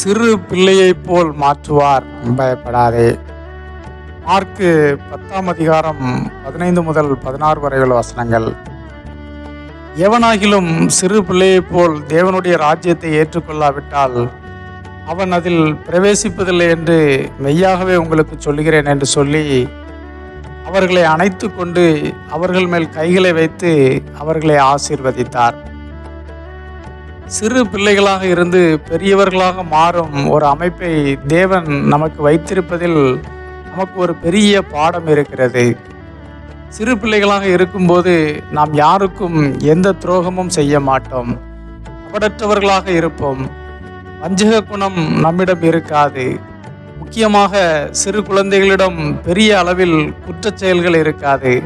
சிறு பிள்ளையைப் போல் மாற்றுவார். பயப்படாதே. மார்க்கு பத்தாம் அதிகாரம் பதினைந்து முதல் பதினாறு வரையுள்ள வசனங்கள். எவனாகிலும் சிறு பிள்ளையைப் போல் தேவனுடைய ராஜ்யத்தை ஏற்றுக்கொள்ளாவிட்டால் அவன் அதில் பிரவேசிப்பதில்லை என்று மெய்யாகவே உங்களுக்கு சொல்லுகிறேன் என்று சொல்லி அவர்களை அணைத்து கொண்டு அவர்கள் மேல் கைகளை வைத்து அவர்களை ஆசீர்வதித்தார். சிறு பிள்ளைகளாக இருந்து பெரியவர்களாக மாறும் ஒரு அமைப்பை தேவன் நமக்கு வைத்திருப்பதில் நமக்கு ஒரு பெரிய பாடம் இருக்கிறது. சிறு பிள்ளைகளாக இருக்கும்போது நாம் யாருக்கும் எந்த துரோகமும் செய்ய மாட்டோம். கபடற்றவர்களாக இருப்போம். வஞ்சக குணம் நம்மிடம் இருக்காது. முக்கியமாக சிறு குழந்தைகளிடம் பெரிய அளவில் குற்றச்செயல்கள் இருக்காது.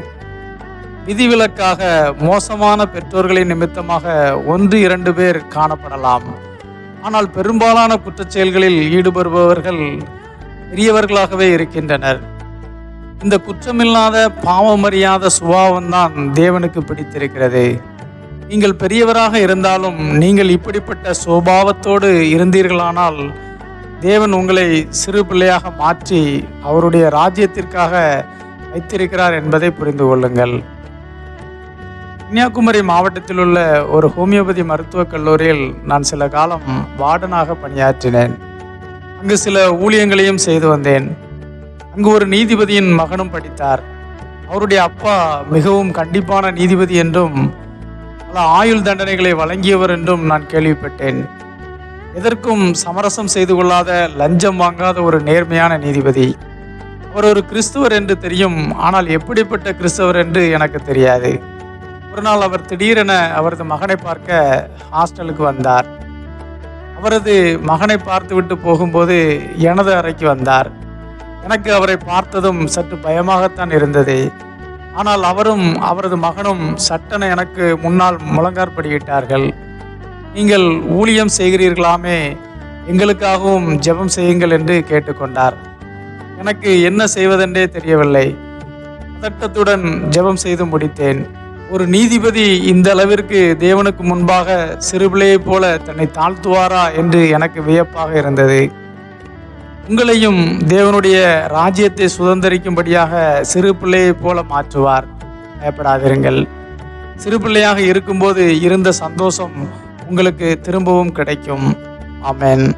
விதிவிலக்காக மோசமான பெற்றோர்களின் நிமித்தமாக ஒன்று இரண்டு பேர் காணப்படலாம். ஆனால் பெரும்பாலான குற்றச்செயல்களில் ஈடுபடுபவர்கள் பெரியவர்களாகவே இருக்கின்றனர். இந்த குற்றமில்லாத பாவமறியாத சுபாவம்தான் தேவனுக்கு பிடித்திருக்கிறது. நீங்கள் பெரியவராக இருந்தாலும் நீங்கள் இப்படிப்பட்ட சுபாவத்தோடு இருந்தீர்களானால் தேவன் உங்களை சிறு பிள்ளையாக மாற்றி அவருடைய ராஜ்யத்திற்காக வைத்திருக்கிறார் என்பதை புரிந்து கொள்ளுங்கள். கன்னியாகுமரி மாவட்டத்தில் உள்ள ஒரு ஹோமியோபதி மருத்துவக் கல்லூரியில் நான் சில காலம் வார்டனாக பணியாற்றினேன். அங்கு சில ஊழியங்களையும் செய்து வந்தேன். அங்கு ஒரு நீதிபதியின் மகனும் படித்தார். அவருடைய அப்பா மிகவும் கண்டிப்பான நீதிபதி என்றும் பல ஆயுள் தண்டனைகளை வழங்கியவர் என்றும் நான் கேள்விப்பட்டேன். எதற்கும் சமரசம் செய்து கொள்ளாத லஞ்சம் வாங்காத ஒரு நேர்மையான நீதிபதி. அவர் ஒரு கிறிஸ்துவர் என்று தெரியும் ஆனால் எப்படிப்பட்ட கிறிஸ்தவர் என்று எனக்கு தெரியாது. ஒரு நாள் அவர் திடீரென அவரது மகனை பார்க்க ஹாஸ்டலுக்கு வந்தார். அவரது மகனை பார்த்துவிட்டு போகும்போது எனது அறைக்கு வந்தார். எனக்கு அவரை பார்த்ததும் சற்று பயமாகத்தான் இருந்தது. ஆனால் அவரும் அவரது மகனும் சட்டென எனக்கு முன்னால் முழங்காற்படியிட்டார்கள். நீங்கள் ஊழியம் செய்கிறீர்களாமே எங்களுக்காகவும் ஜெபம் செய்யுங்கள் என்று கேட்டுக்கொண்டார். எனக்கு என்ன செய்வதென்றே தெரியவில்லை. பதட்டத்துடன் ஜெபம் செய்து முடித்தேன். ஒரு நீதிபதி இந்த அளவிற்கு தேவனுக்கு முன்பாக சிறுபிள்ளையைப் போல தன்னை தாழ்த்துவாரா என்று எனக்கு வியப்பாக இருந்தது. உங்களையும் தேவனுடைய ராஜ்யத்தை சுதந்திரிக்கும்படியாக சிறு பிள்ளையைப் போல மாற்றுவார். பயப்படாதிருங்கள். சிறு பிள்ளையாக இருக்கும்போது இருந்த சந்தோஷம் உங்களுக்கு திரும்பவும் கிடைக்கும். ஆமேன்.